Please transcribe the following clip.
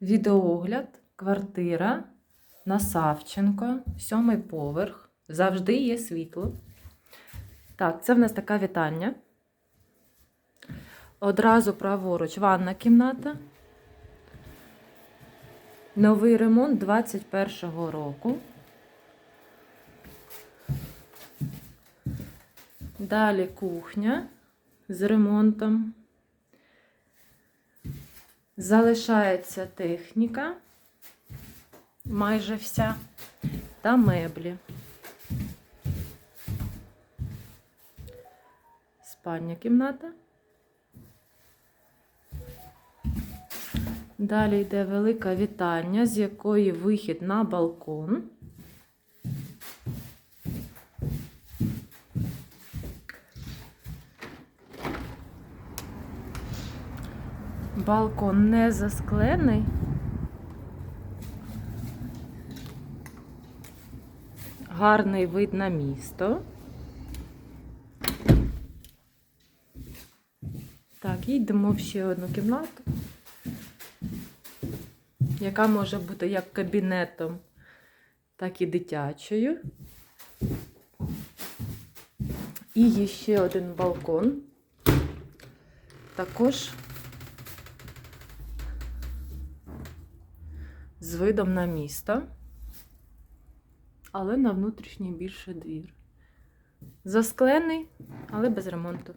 Відеоогляд, квартира на Савченко, сьомий поверх. Завжди є світло. Так, це в нас така вітальня. Одразу праворуч ванна кімната. Новий ремонт 21-го року. Далі кухня з ремонтом. Залишається техніка, майже вся, та меблі. Спальня кімната. Далі йде велика вітальня, з якої вихід на балкон. Балкон не засклений. Гарний вид на місто. Так, йдемо в ще одну кімнату, яка може бути як кабінетом, так і дитячою. І є ще один балкон. Також з видом на місто, але на внутрішній більше двір. Засклений, але без ремонту.